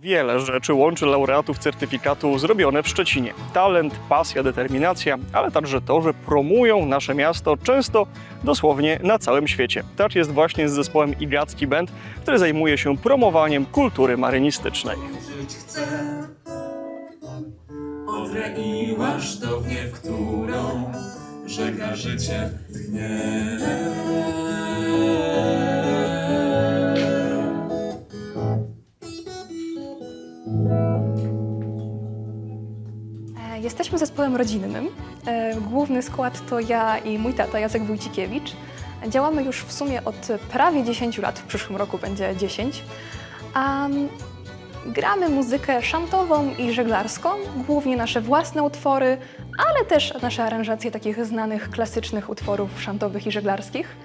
Wiele rzeczy łączy laureatów certyfikatu zrobione w Szczecinie. Talent, pasja, determinacja, ale także to, że promują nasze miasto często dosłownie na całym świecie. Tak jest właśnie z zespołem Igacki Band, który zajmuje się promowaniem kultury marynistycznej. w którą życie. Zespołem rodzinnym. E, Główny skład to ja i mój tata Jacek Wójcikiewicz. Działamy już w sumie od prawie 10 lat, w przyszłym roku będzie 10. A mm, gramy muzykę szantową i żeglarską, głównie nasze własne utwory, ale też nasze aranżacje takich znanych, klasycznych utworów szantowych i żeglarskich.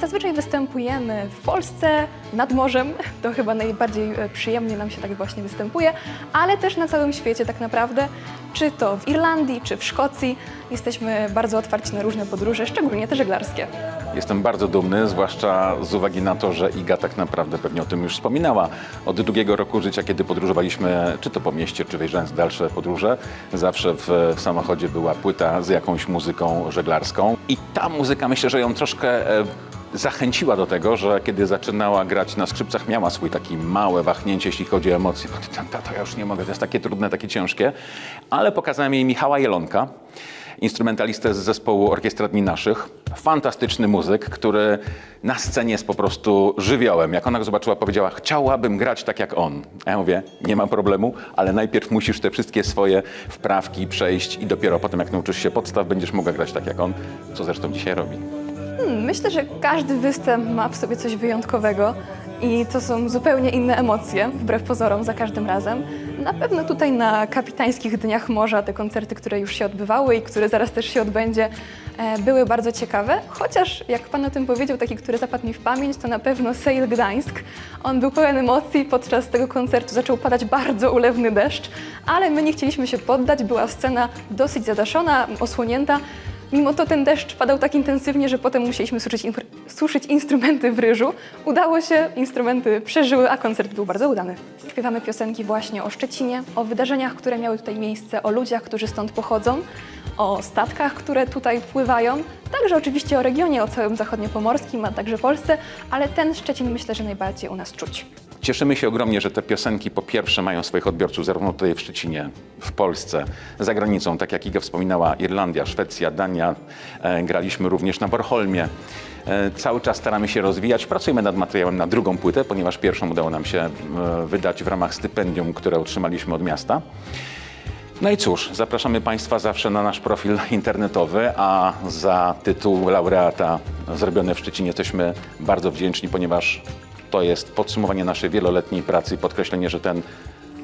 Zazwyczaj występujemy w Polsce, nad morzem, to chyba najbardziej e, przyjemnie nam się tak właśnie występuje, ale też na całym świecie tak naprawdę, czy to w Irlandii, czy w Szkocji. Jesteśmy bardzo otwarci na różne podróże, szczególnie te żeglarskie. Jestem bardzo dumny, zwłaszcza z uwagi na to, że Iga tak naprawdę pewnie o tym już wspominała. Od długiego roku życia, kiedy podróżowaliśmy, czy to po mieście, czy wyjeżdżając w dalsze podróże, zawsze w, samochodzie była płyta z jakąś muzyką żeglarską. I ta muzyka, myślę, że ją troszkę e, zachęciła do tego, że kiedy zaczynała grać na skrzypcach, miała swój taki małe wahnięcie, jeśli chodzi o emocje. Tato, ja już nie mogę, to jest takie trudne, takie ciężkie. Ale pokazałem jej Michała Jelonka, instrumentalistę z zespołu Orkiestra Dni Naszych. Fantastyczny muzyk, który na scenie jest po prostu żywiołem. Jak ona go zobaczyła, powiedziała, chciałabym grać tak jak on. Ja mówię, nie ma problemu, ale najpierw musisz te wszystkie swoje wprawki przejść i dopiero potem, jak nauczysz się podstaw, będziesz mogła grać tak jak on, co zresztą dzisiaj robi. Hmm, myślę, że każdy występ ma w sobie coś wyjątkowego i to są zupełnie inne emocje, wbrew pozorom, za każdym razem. Na pewno tutaj na kapitańskich Dniach Morza te koncerty, które już się odbywały i które zaraz też się odbędzie, e, były bardzo ciekawe. Chociaż, jak Pan o tym powiedział, taki, który zapadł mi w pamięć, to na pewno Sail Gdańsk. On był pełen emocji, podczas tego koncertu zaczął padać bardzo ulewny deszcz, ale my nie chcieliśmy się poddać, była scena dosyć zadaszona, osłonięta. Mimo to ten deszcz padał tak intensywnie, że potem musieliśmy suszyć, suszyć instrumenty w ryżu. Udało się, instrumenty przeżyły, a koncert był bardzo udany. Śpiewamy piosenki właśnie o Szczecinie, o wydarzeniach, które miały tutaj miejsce, o ludziach, którzy stąd pochodzą, o statkach, które tutaj pływają, także oczywiście o regionie, o całym zachodniopomorskim, a także Polsce, ale ten Szczecin myślę, że najbardziej u nas czuć. Cieszymy się ogromnie, że te piosenki po pierwsze mają swoich odbiorców zarówno tutaj w Szczecinie, w Polsce, za granicą, tak jak Iga wspominała, Irlandia, Szwecja, Dania. E, graliśmy również na Bornholmie. E, cały czas staramy się rozwijać. Pracujemy nad materiałem na drugą płytę, ponieważ pierwszą udało nam się e, wydać w ramach stypendium, które otrzymaliśmy od miasta. No i cóż, zapraszamy Państwa zawsze na nasz profil internetowy, a za tytuł laureata zrobione w Szczecinie jesteśmy bardzo wdzięczni, ponieważ to jest podsumowanie naszej wieloletniej pracy i podkreślenie, że ten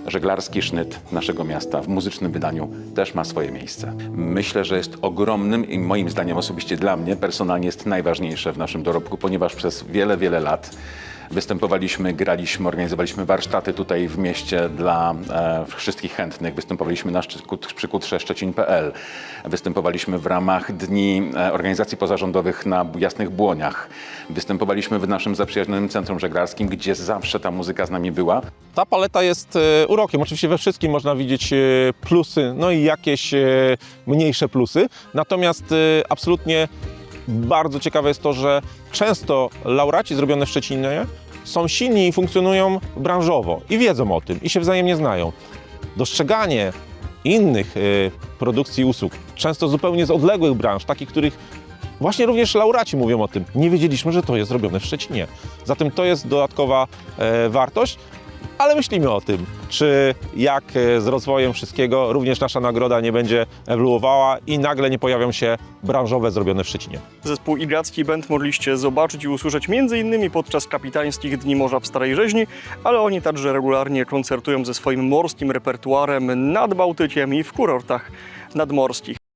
żeglarski sznyt naszego miasta w muzycznym wydaniu też ma swoje miejsce. Myślę, że jest ogromnym i moim zdaniem osobiście dla mnie personalnie jest najważniejsze w naszym dorobku, ponieważ przez wiele, wiele lat Występowaliśmy, graliśmy, organizowaliśmy warsztaty tutaj w mieście dla e, wszystkich chętnych. Występowaliśmy na przy Kutrze Szczecin.pl. Występowaliśmy w ramach Dni e, Organizacji Pozarządowych na Jasnych Błoniach. Występowaliśmy w naszym zaprzyjaźnionym Centrum Żeglarskim, gdzie zawsze ta muzyka z nami była. Ta paleta jest e, urokiem. Oczywiście we wszystkim można widzieć plusy, no i jakieś mniejsze plusy. Natomiast absolutnie bardzo ciekawe jest to, że często laureaci zrobione w Szczecinie są silni i funkcjonują branżowo i wiedzą o tym i się wzajemnie znają. Dostrzeganie innych e, produkcji i usług, często zupełnie z odległych branż, takich, których Właśnie również laureaci mówią o tym. Nie wiedzieliśmy, że to jest robione w Szczecinie. Zatem to jest dodatkowa e, wartość, ale myślimy o tym, czy jak e, z rozwojem wszystkiego również nasza nagroda nie będzie ewoluowała i nagle nie pojawią się branżowe zrobione w Szczecinie. Zespół Igacki Band mogliście zobaczyć i usłyszeć m.in. podczas kapitańskich Dni Morza w Starej Rzeźni, ale oni także regularnie koncertują ze swoim morskim repertuarem nad Bałtykiem i w kurortach nadmorskich.